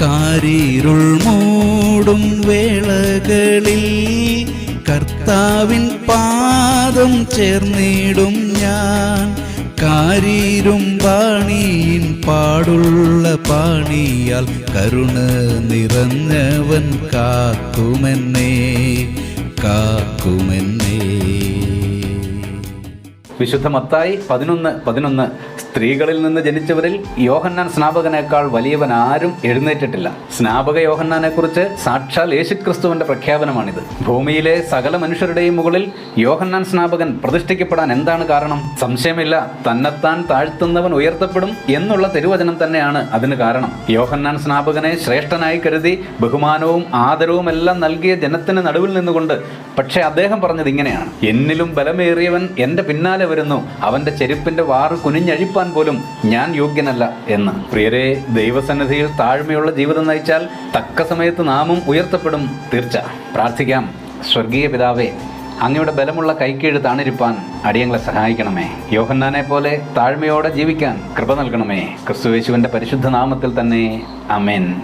കാരീരുൾ മൂടും വേളകളിൽ കർത്താവിൻ പാദം ചേർന്നിടും ഞാൻ. കാരീരും പാണിയിൻ പാടുള്ള പാണിയാൽ കരുണ നിറഞ്ഞവൻ കാക്കുമെന്നേ കാക്കുമെന്നേ. വിശുദ്ധ മത്തായി പതിനൊന്ന് പതിനൊന്ന് സ്ത്രീകളിൽ നിന്ന് ജനിച്ചവരിൽ യോഹന്നാൻ സ്നാപകനേക്കാൾ വലിയവൻ ആരും എഴുന്നേറ്റിട്ടില്ല. സ്നാപക യോഹന്നാനെ കുറിച്ച് സാക്ഷാൽ യേശുക്രിസ്തുവിന്റെ പ്രഖ്യാപനമാണിത്. ഭൂമിയിലെ സകല മനുഷ്യരുടെയും മുകളിൽ യോഹന്നാൻ സ്നാപകൻ പ്രതിഷ്ഠിക്കപ്പെടാൻ എന്താണ് കാരണം? സംശയമില്ല. തന്നെത്താൻ താഴ്ത്തുന്നവൻ ഉയർത്തപ്പെടും എന്നുള്ള തിരുവചനം തന്നെയാണ് അതിന് കാരണം. യോഹന്നാൻ സ്നാപകനെ ശ്രേഷ്ഠനായി കരുതി ബഹുമാനവും ആദരവും എല്ലാം നൽകിയ ജനത്തിന് നടുവിൽ നിന്നുകൊണ്ട് പക്ഷേ അദ്ദേഹം പറഞ്ഞത് ഇങ്ങനെയാണ്. എന്നിലും ബലമേറിയവൻ എന്റെ പിന്നാലെ വരുന്നു. അവന്റെ ചെരുപ്പിന്റെ വാറ് കുനിഞ്ഞഴിപ്പാൻ പോലും ഞാൻ യോഗ്യനല്ല എന്ന്. പ്രിയരെ ദൈവസന്നിധിയിൽ താഴ്മയുള്ള ജീവിതം നയിച്ചാൽ തക്ക സമയത്ത് നാമും ഉയർത്തപ്പെടും തീർച്ച. പ്രാർത്ഥിക്കാം. സ്വർഗീയ പിതാവേ അങ്ങയുടെ ബലമുള്ള കൈക്കീഴ് താണിരിപ്പാൻ അടിയങ്ങളെ സഹായിക്കണമേ. യോഹന്നാനെ പോലെ താഴ്മയോടെ ജീവിക്കാൻ കൃപ നൽകണമേ. ക്രിസ്തുവേശുവിന്റെ പരിശുദ്ധ നാമത്തിൽ തന്നെ. അമേൻ